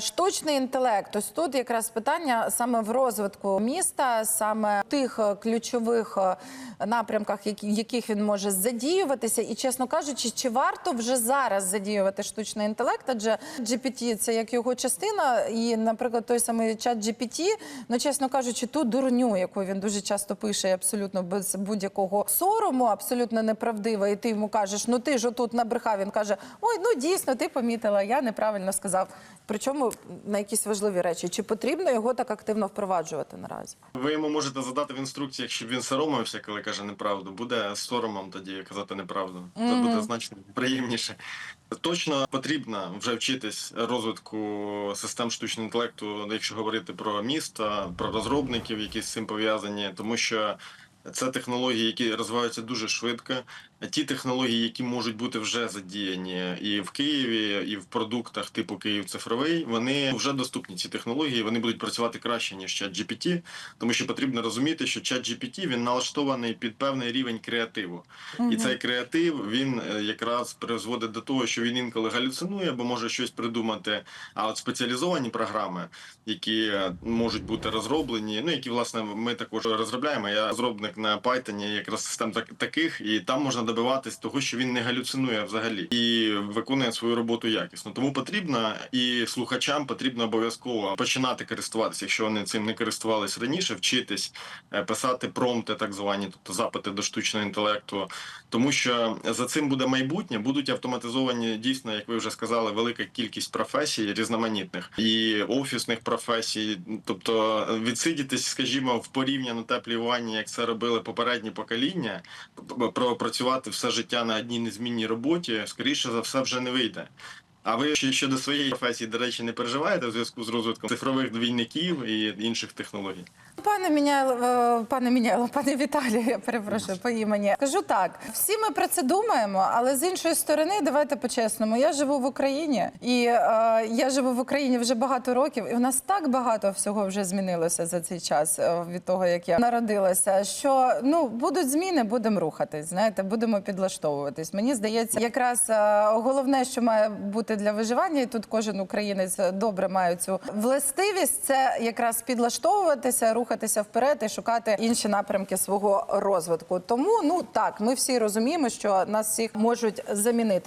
Штучний інтелект. Ось тут якраз питання саме в розвитку міста, саме в тих е, ключових е, напрямках, яких він може задіюватися. І чесно кажучи, чи варто вже зараз задіювати штучний інтелект? Адже GPT – це як його частина, і, наприклад, той самий чат GPT, ну чесно кажучи, ту дурню, яку він дуже часто пише, абсолютно без будь-якого сорому, абсолютно неправдива. І ти йому кажеш, ну ти ж отут набрехав. Він каже: Ой, ну дійсно, ти помітила, я неправильно сказав. Причому на якісь важливі речі. Чи потрібно його так активно впроваджувати наразі? Ви йому можете задати в інструкціях, щоб він соромився, коли каже неправду. Буде соромом тоді казати неправду. Це буде значно приємніше. Точно потрібно вже вчитись розвитку систем штучного інтелекту, якщо говорити про міста, про розробників, які з цим пов'язані, тому що. Це технології, які розвиваються дуже швидко. Ті технології, які можуть бути вже задіяні і в Києві, і в продуктах типу Київ цифровий, вони вже доступні. Ці технології вони будуть працювати краще ніж чат GPT, тому що потрібно розуміти, що чат GPT він налаштований під певний рівень креативу, і цей креатив він е, якраз призводить до того, що він інколи галюцинує, або може щось придумати. А от спеціалізовані програми, які е, можуть бути розроблені, ну які власне ми також розробляємо. Я розробник на Python, якраз систем так- таких, і там можна добиватись того, що він не галюцинує взагалі і виконує свою роботу якісно. Тому потрібно і слухачам потрібно обов'язково починати користуватися, якщо вони цим не користувались раніше, вчитись е, писати промпти, так звані, тобто запити до штучного інтелекту, тому що за цим буде майбутнє, будуть автоматизовані дійсно, як ви вже сказали, велика кількість професій різноманітних і офісних професій, тобто відсидітись, скажімо, в порівняно теплій ванні, як це робили попередні покоління, пропрацювати все життя на одній незмінній роботі, скоріше за все, вже не вийде. А ви щодо своєї професії, до речі, не переживаєте в зв'язку з розвитком цифрових двійників і інших технологій? Пане Міняйло, е, пане Міняйло, пане Віталію, я перепрошую по імені. Кажу так: всі ми про це думаємо, але з іншої сторони, давайте по-чесному. Я живу в Україні, і е, я живу в Україні вже багато років, і у нас так багато всього вже змінилося за цей час е, від того, як я народилася. Що ну будуть зміни, будемо рухатись. Знаєте, будемо підлаштовуватись. Мені здається, якраз е, головне, що має бути для виживання, і тут кожен українець добре має цю властивість. Це якраз підлаштовуватися, рухатися вперед і шукати інші напрямки свого розвитку. Тому ну так, ми всі розуміємо, що нас всіх можуть замінити.